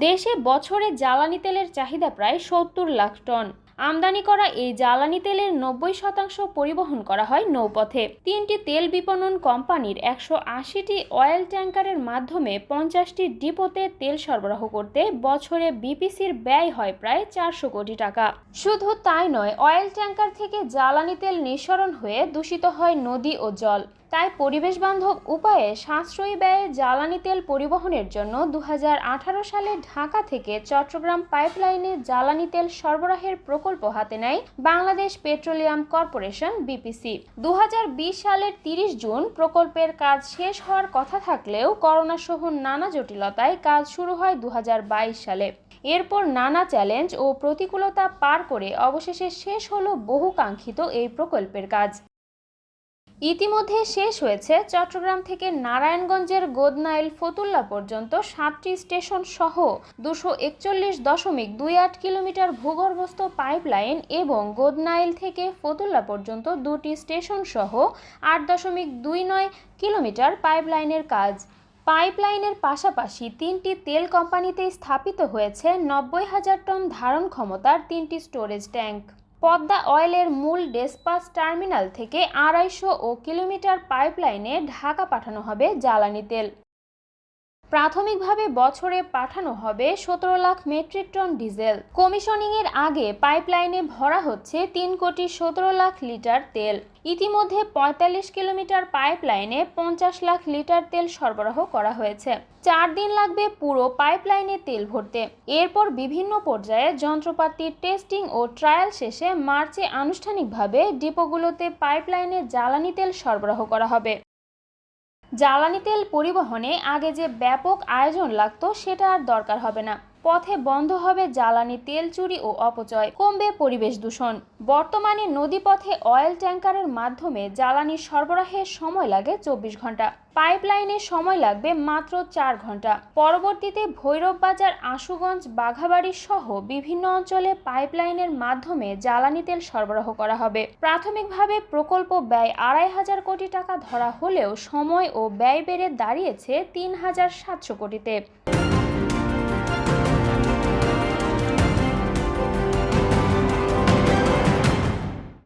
দেশে বছরে জ্বালানি তেলের চাহিদা প্রায় সত্তর লাখ টন। আমদানি করা এই জ্বালানি তেলের নব্বই শতাংশ পরিবহন করা হয় নৌপথে। তিনটি তেল বিপণন কোম্পানির একশো আশিটি অয়েল ট্যাঙ্কারের মাধ্যমে পঞ্চাশটি ডিপোতে তেল সরবরাহ করতে বছরে বিপিসির ব্যয় হয় প্রায় চারশো কোটি টাকা। শুধু তাই নয়, অয়েল ট্যাঙ্কার থেকে জ্বালানি তেল নিঃসরণ হয়ে দূষিত হয় নদী ও জল। তাই পরিবেশ বান্ধব উপায়ে সাশ্রয়ী ব্যয়ে জ্বালানি তেল পরিবহনের জন্য দু হাজার আঠারো সালে ঢাকা থেকে চট্টগ্রাম পাইপলাইনে জ্বালানি তেল সরবরাহের প্রকল্প হাতে নেয় বাংলাদেশ পেট্রোলিয়াম কর্পোরেশন, বিপিসি। দু সালের তিরিশ জুন প্রকল্পের কাজ শেষ হওয়ার কথা থাকলেও করোনা সহ নানা জটিলতায় কাজ শুরু হয় দু হাজার বাইশ সালে। এরপর নানা চ্যালেঞ্জ ও প্রতিকূলতা পার করে অবশেষে শেষ হলো বহুকাঙ্ক্ষিত এই প্রকল্পের কাজ। ইতিমধ্যে শেষ হয়েছে চট্টগ্রাম থেকে নারায়ণগঞ্জের গোদনাইল ফতুল্লা পর্যন্ত সাতটি স্টেশন সহ দুশো একচল্লিশ দশমিক দুই আট কিলোমিটার ভূগর্ভস্থ পাইপলাইন এবং গোদনাইল থেকে ফতুল্লা পর্যন্ত দুটি স্টেশন সহ আট দশমিক দুই নয় কিলোমিটার পাইপলাইনের কাজ। পাইপলাইনের পাশাপাশি তিনটি তেল কোম্পানিতেই স্থাপিত হয়েছে নব্বই হাজার টন ধারণ ক্ষমতার তিনটি স্টোরেজ ট্যাঙ্ক। পদ্মা অয়েলের মূল ডেসপাস টার্মিনাল থেকে আড়াইশো ও কিলোমিটার পাইপলাইনে ঢাকা পাঠানো হবে জ্বালানি তেল। প্রাথমিকভাবে বছরে পাঠানো হবে সতেরো lakh metric ton diesel. Commissioning এর আগে পাইপলাইনে ভরা হচ্ছে তিন কোটি সতেরো লাখ লিটার তেল। ইতিমধ্যে পঁয়তাল্লিশ কিলোমিটার পাইপলাইনে পঞ্চাশ লাখ লিটার তেল সরবরাহ করা হয়েছে। চার দিন লাগবে পুরো পাইপলাইনে তেল ভরতে। এরপর বিভিন্ন পর্যায়ে যন্ত্রপাতির টেস্টিং ও ট্রায়াল শেষে মার্চে আনুষ্ঠানিকভাবে ডিপোগুলোতে পাইপলাইনে জ্বালানি তেল সরবরাহ করা হবে। জ্বালানি তেল পরিবহনে আগে যে ব্যাপক আয়োজন লাগতো সেটা আর দরকার হবে না। পথে বন্ধ হবে জ্বালানি তেল চুরি ও অপচয়, কমবে পরিবেশ দূষণ। বর্তমানে নদীপথে অয়েল ট্যাঙ্কারের মাধ্যমে জ্বালানি সরবরাহের সময় লাগে চব্বিশ ঘণ্টা। পাইপলাইনে সময় লাগবে মাত্র চার ঘণ্টা। পরবর্তীতে ভৈরব বাজার, আশুগঞ্জ, বাঘাবাড়ি সহ বিভিন্ন অঞ্চলে পাইপলাইনের মাধ্যমে জ্বালানি তেল সরবরাহ করা হবে। প্রাথমিকভাবে প্রকল্প ব্যয় আড়াই হাজার কোটি টাকা ধরা হলেও সময় ও ব্যয় বেড়ে দাঁড়িয়েছে তিন হাজার সাতশো কোটিতে।